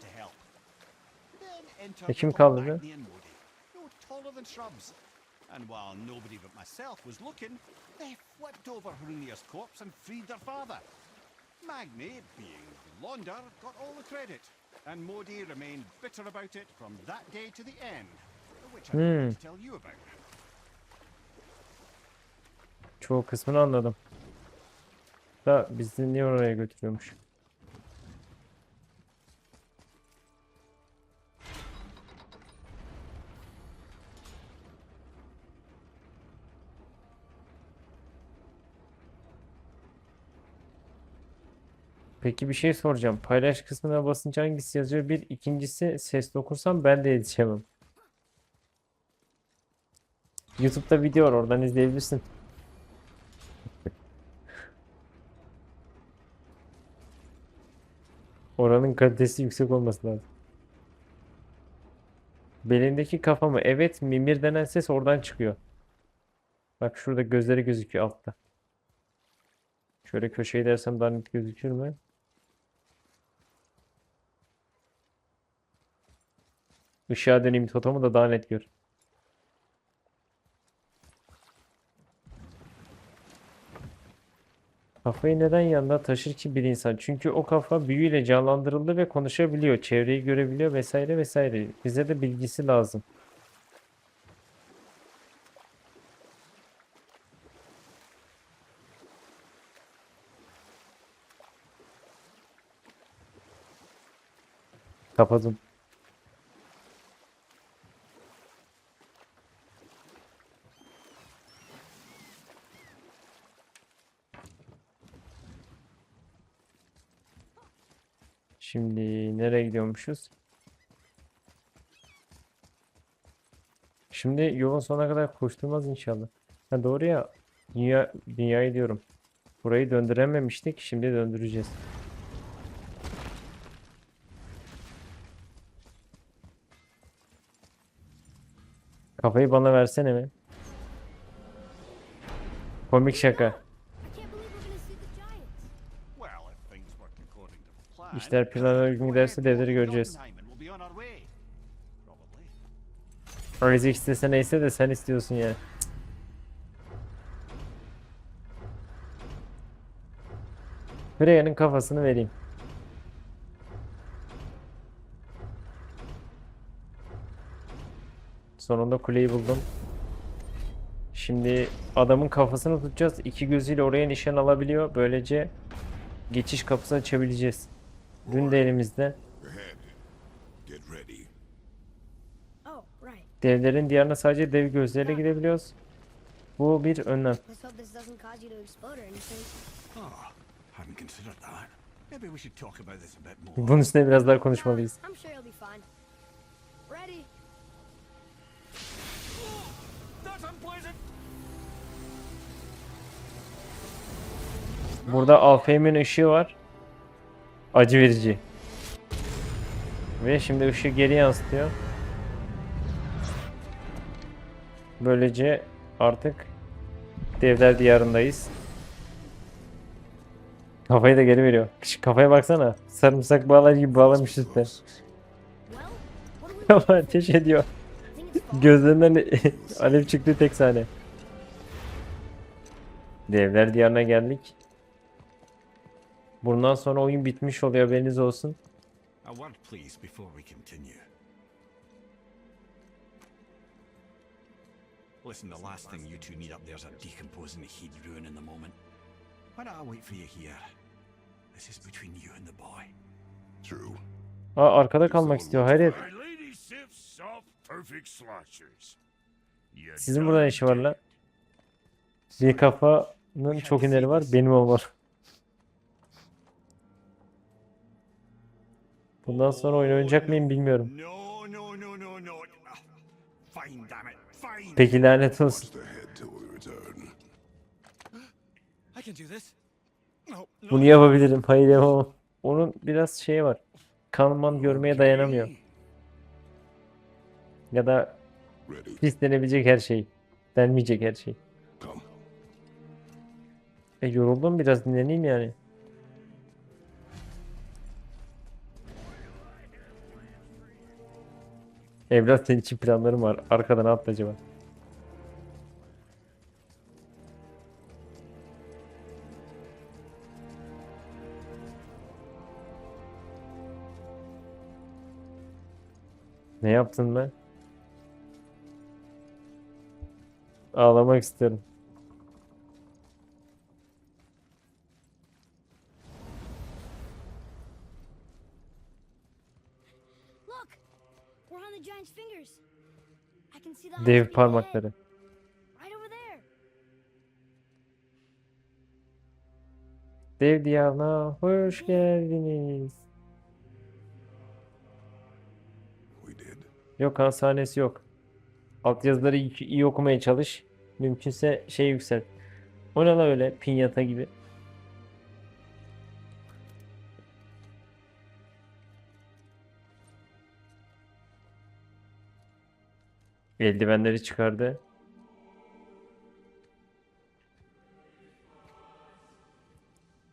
to help. Then entered E kim kaldırdı? And while nobody but myself was looking, they flipped over Hrungnir's corpse and freed their father. Magni, being the launder, got all the credit, and Modi remained bitter about it from that day to the end, which I'm Hmm. to tell you about. Çoğu kısmını anladım. Da bizi niye oraya götürüyormuş? Peki bir şey soracağım. Paylaş kısmına basınca hangisi yazıyor? Bir, ikincisi ses dokunsam ben de yetişemem. YouTube'da video var oradan izleyebilirsin. Oranın kalitesi yüksek olması lazım. Belindeki kafa mı? Evet, mimir denen ses oradan çıkıyor. Bak şurada gözleri gözüküyor altta. Şöyle köşeyi dersem daha net gözükür mü? Işığa döneyim totomu da daha net gör. Kafayı neden yanında taşır ki bir insan? Çünkü o kafa büyüyle canlandırıldı ve konuşabiliyor, çevreyi görebiliyor vesaire vesaire. Bize de bilgisi lazım. Kapadım. Şimdi nereye gidiyormuşuz? Şimdi yolun sonuna kadar koşturmaz inşallah. Ha doğru ya. Dünya, dünyayı diyorum. Burayı döndürememiştik. Şimdi döndüreceğiz. Kafayı bana versene mi? Komik şaka. İşler plana uygun giderse devleri göreceğiz. Öyle istese neyse de sen istiyorsun yani. Freya'nın kafasını vereyim. Sonunda kuleyi buldum. Şimdi adamın kafasını tutacağız. İki gözüyle oraya nişan alabiliyor. Böylece geçiş kapısı açabileceğiz. Dün de elimizde. Devlerin diyarına sadece dev gözleriyle gidebiliyoruz. Bu bir önlem. Bunun üstüne biraz daha konuşmalıyız. Burada Alfheim'in ışığı var. Acı verici. Ve şimdi ışığı geri yansıtıyor. Böylece artık devler diyarındayız. Kafayı da geri veriyor. Kafaya baksana. Sarımsak bağlar gibi bağlamış we Kafa ateş ediyor. Gözlerinden alev çıktı tek sahne. Devler diyarına geldik. Bundan sonra oyun bitmiş oluyor haberiniz olsun. Listen, the last thing you two need up there's a decomposing heat ruin in the moment. Why don't I wait for you here? This is between you and the boy. True. Aa arkada kalmak istiyor hayret. Sizin burada ne işi var lan? Bir kafanın çok ineri var benim o var. Bundan sonra oyun oynayacak mıyım bilmiyorum. Peki lanet olsun. Bunu yapabilirim. Hayır yapamam. Onun biraz şeyi var. Kanman görmeye dayanamıyor. Ya da Ready. pis denebilecek her şey. Denmeyecek her şey. E yoruldum biraz dinleneyim yani. Evlat senin için planlarım var. Arkadan at acaba. Ne yaptın be? Ağlamak istiyorum. Dev parmakları. Dev diyarına hoş geldiniz. Yok hastanesi yok. Altyazıları iyi, iyi okumaya çalış. Mümkünse şey yükselt. O ne la öyle pinyata gibi. Eldivenleri çıkardı.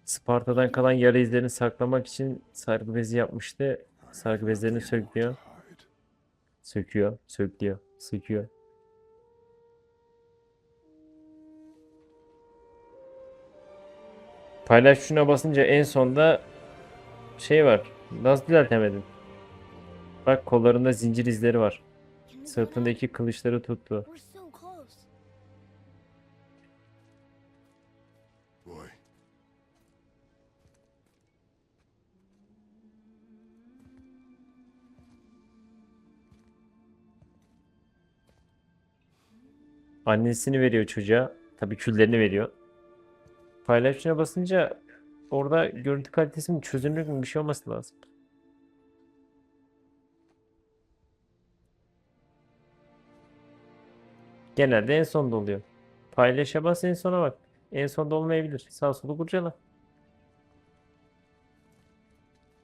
Sparta'dan kalan yara izlerini saklamak için sargı bezi yapmıştı. Sargı bezlerini söküyor. Söküyor, söküyor, söküyor. Paylaş şuna basınca en sonda şey var. Nasıl düzeltemedin? Bak kollarında zincir izleri var. Sırtındaki kılıçları tuttu. Annesini veriyor çocuğa. Tabii küllerini veriyor. Paylaş şuna basınca orada görüntü kalitesinin çözünürlük mü bir şey olması lazım. Genelde en sonda oluyor. Paylaşa bas en sona bak. En sonda olmayabilir. Sağ solu kurcala.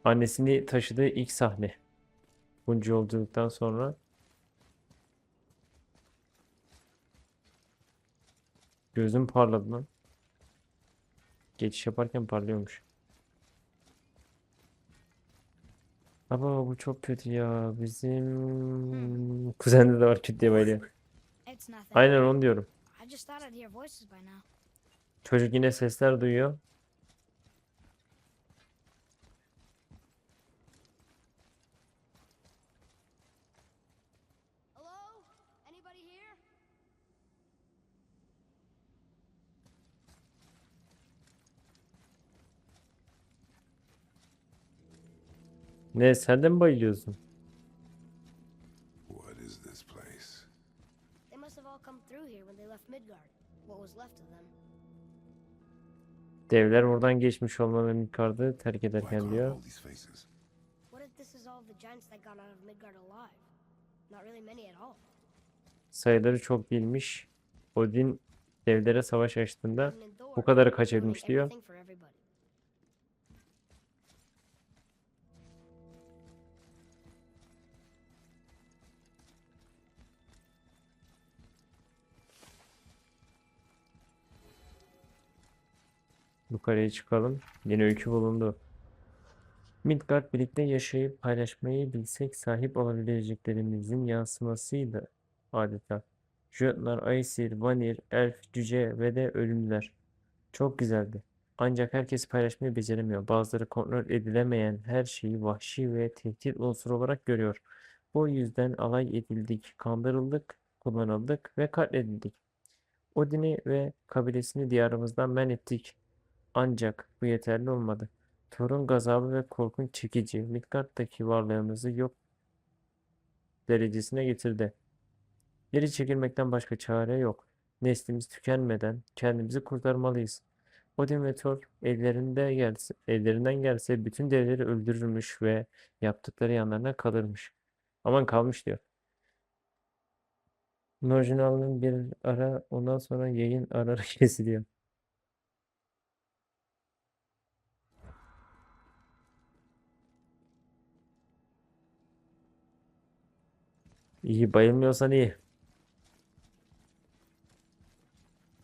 Annesini taşıdığı ilk sahne. Bunca yolculuktan sonra. Gözüm parladı lan. Geçiş yaparken parlıyormuş. Ama bu çok kötü ya. Bizim kuzende de var kötü diye bayılıyor. Aynen onu diyorum. I just thought I'd hear voices by now. Çocuk yine sesler duyuyor. Hello? Anybody here? Ne sen de mi bayılıyorsun? What is this place? They must have all come through here when they left Midgard. What was left of them. Devler oradan geçmiş olmalarını yukarıda terk ederken diyor. What if this is all of the giants that got out of Midgard alive? Not really many at all. Sayıları çok değilmiş. Odin devlere savaş açtığında bu kadarı they kaçabilmiş diyor. Yukarıya çıkalım. Yeni öykü bulundu. Midgard birlikte yaşayıp paylaşmayı bilsek sahip olabileceklerimizin yansımasıydı adeta. Jötnar, Aesir, Vanir, Elf, Cüce ve de Ölümlüler. Çok güzeldi. Ancak herkes paylaşmayı beceremiyor. Bazıları kontrol edilemeyen her şeyi vahşi ve tehdit unsuru olarak görüyor. Bu yüzden alay edildik, kandırıldık, kullanıldık ve katledildik. Odin'i ve kabilesini diyarımızdan men ettik. Ancak bu yeterli olmadı. Thor'un gazabı ve korkunç çekici Midgard'daki varlığımızı yok derecesine getirdi. Geri çekilmekten başka çare yok. Neslimiz tükenmeden kendimizi kurtarmalıyız. Odin ve Thor ellerinde gelse, ellerinden gelse bütün devleri öldürürmüş ve yaptıkları yanlarına kalırmış. Aman kalmış diyor. Marjinal'ın bir ara ondan sonra yayın ara kesiliyor. İyi bayılmıyorsan iyi.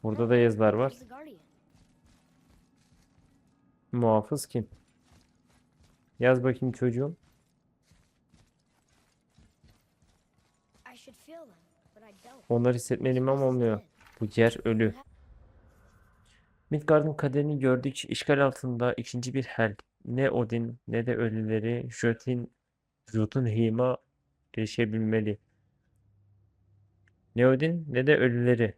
Burada da yazılar var. Muhafız kim? Yaz bakayım çocuğum. Onları hissetmeliyim ama olmuyor. Bu yer ölü. Midgard'ın kaderini gördük. İşgal altında ikinci bir hel. Ne Odin ne de ölüleri Jötun, Jotunheim'a erişebilmeli. Ne Odin ne de ölüleri.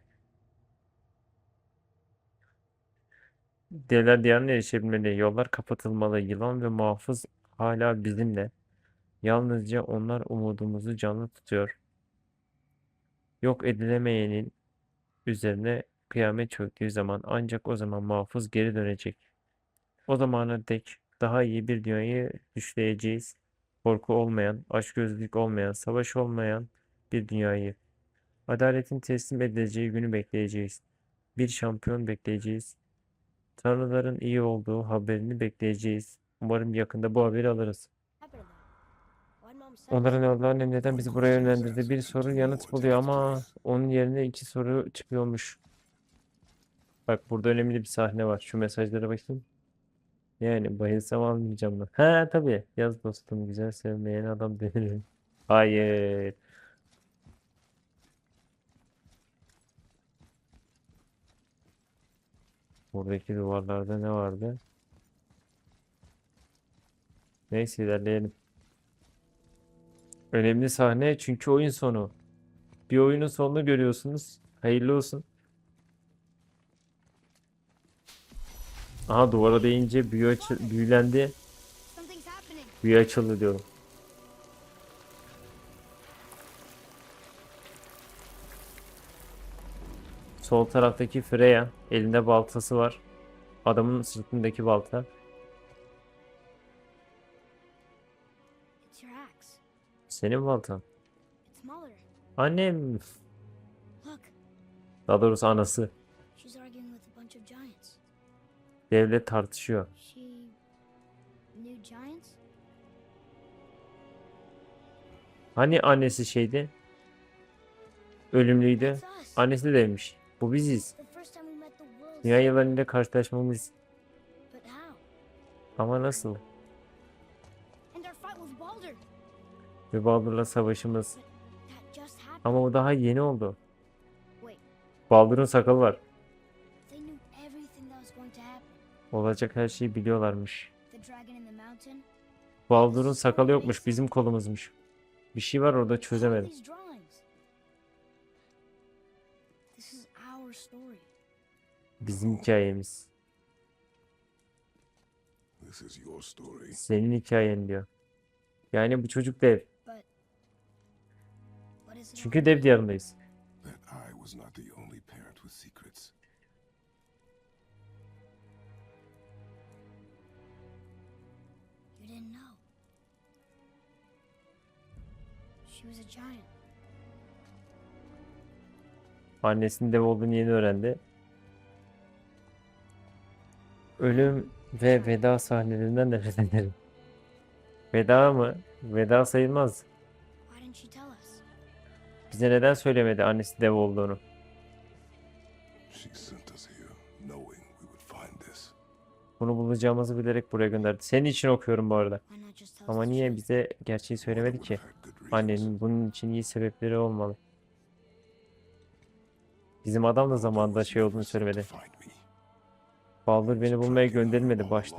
Devler diyarına erişebilmeli. Yollar kapatılmalı. Yılan ve muhafız hala bizimle. Yalnızca onlar umudumuzu canlı tutuyor. Yok edilemeyenin üzerine kıyamet çöktüğü zaman ancak o zaman muhafız geri dönecek. O zamana dek daha iyi bir dünyayı düşleyeceğiz. Korku olmayan, açgözlülük olmayan, savaş olmayan bir dünyayı. Adaletin teslim edileceği günü bekleyeceğiz. Bir şampiyon bekleyeceğiz. Tanrıların iyi olduğu haberini bekleyeceğiz. Umarım yakında bu haberi alırız. Onların? Allah'ın neden bizi buraya yönlendirdi? Bir soru yanıt buluyor ama onun yerine iki soru çıkıyormuş. Bak burada önemli bir sahne var. Şu mesajlara bakayım. Yani bayılsam almayacağım da. Ha tabii. Yaz dostum güzel sevmeyen adam denir. Hayır. Buradaki duvarlarda ne vardı? Neyse ilerleyelim. Önemli sahne çünkü oyun sonu. Bir oyunun sonunu görüyorsunuz. Hayırlı olsun. Aha duvara değince büyü açı- büyülendi. Büyü açıldı diyorum. Sol taraftaki Freya elinde baltası var. Adamın sırtındaki balta. Senin baltan. Annem. Daha doğrusu anası. Devlet tartışıyor. Hani annesi şeydi? Ölümlüydü. Annesi de demiş. Bu biziz. Dünya yıllarıyla karşılaşmamız. Ama nasıl? Ve Baldur'la savaşımız. Ama o daha yeni oldu. Baldur'un sakalı var. Olacak her şeyi biliyorlarmış. Baldur'un sakalı yokmuş. Bizim kolumuzmuş. Bir şey var orada çözemedim. Bizim hikayemiz. Senin hikayen diyor. Yani bu çocuk dev. Çünkü dev diyarındayız. Annesinin dev olduğunu yeni öğrendi. Ölüm ve veda sahnelerinden nefret ederim. Veda mı? Veda sayılmaz. Bize neden söylemedi annesi dev olduğunu? Bunu bulacağımızı bilerek buraya gönderdi. Senin için okuyorum bu arada. Ama niye bize gerçeği söylemedi ki? Annenin bunun için iyi sebepleri olmalı. Bizim adam da zamanında şey olduğunu söylemedi. Baldur beni bulmaya gönderilmedi. Baştan